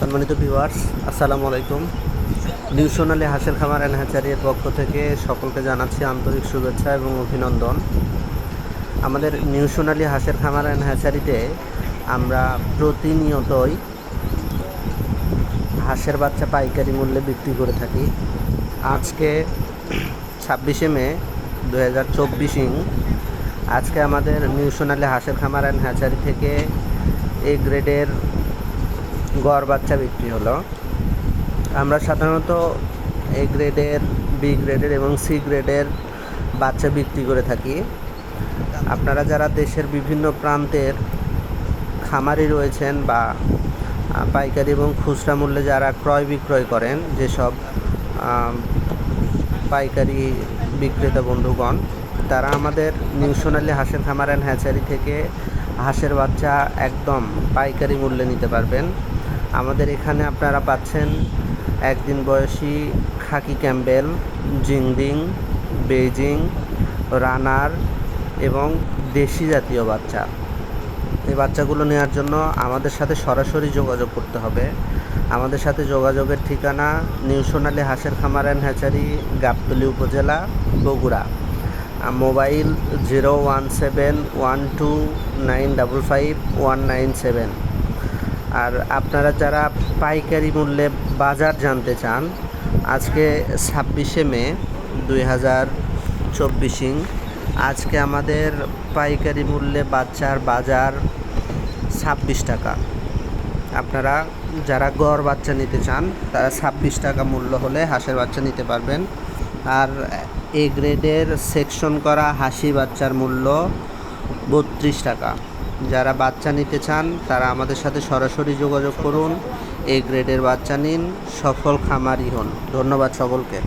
সম্মানিত ভিউয়ার্স আসসালামু আলাইকুম। নিউ সোনালী হাঁসের খামার অ্যান্ড হ্যাচারির পক্ষ থেকে সকলকে জানাচ্ছি আন্তরিক শুভেচ্ছা এবং অভিনন্দন। আমাদের নিউ সোনালী হাঁসের খামার অ্যান্ড হ্যাচারিতে আমরা প্রতিনিয়তই হাঁসের বাচ্চা পাইকারি মূল্যে বিক্রি করে থাকি। আজকে ছাব্বিশে মে দু হাজার চব্বিশিং আজকে আমাদের নিউ সোনালী হাঁসের খামার অ্যান্ড হ্যাচারি থেকে এ গ্রেডের গড় বাচ্চা বিক্রি হলো। আমরা সাধারণত এ গ্রেডের বি গ্রেডের এবং সি গ্রেডের বাচ্চা বিক্রি করে থাকি। আপনারা যারা দেশের বিভিন্ন প্রান্তের খামারি রয়েছেন বা পাইকারি এবং খুচরা মূল্যে যারা ক্রয় বিক্রয় করেন, যেসব পাইকারি বিক্রেতা বন্ধুগণ, তারা আমাদের নিউ সোনালী হাঁসের খামার অ্যান্ড হ্যাচারি থেকে হাঁসের বাচ্চা একদম পাইকারি মূল্যে নিতে পারবেন। আমাদের এখানে আপনারা পাচ্ছেন একদিন বয়সী খাকি ক্যাম্বেল জিংডিং, বেইজিং, রানার এবং দেশি জাতীয় বাচ্চা। এই বাচ্চাগুলো নেওয়ার জন্য আমাদের সাথে সরাসরি যোগাযোগ করতে হবে। আমাদের সাথে যোগাযোগের ঠিকানা নিউ সোনালী হাঁসের খামার অ্যান্ড হ্যাচারি, গাবতলী উপজেলা, Bogura. Mobile zero one seven one two nine double five one nine seven. আর আপনারা যারা পাইকারি মূল্যে বাজার জানতে চান, আজকে ছাব্বিশে মে দুই হাজার চব্বিশিং আজকে আমাদের পাইকারি মূল্যে বাচ্চার বাজার ছাব্বিশ টাকা। আপনারা যারা গড় বাচ্চা নিতে চান, তারা ছাব্বিশ টাকা মূল্য হলে হাঁসের বাচ্চা নিতে পারবেন। আর এ গ্রেডের সেকশন করা হাসি বাচ্চার মূল্য বত্রিশ টাকা। যারা বাচ্চা নিতে চান, তারা আমাদের সাথে সরাসরি যোগাযোগ করুন। এ গ্রেডের বাচ্চা নিন, সফল খামারই হন। ধন্যবাদ সকলকে।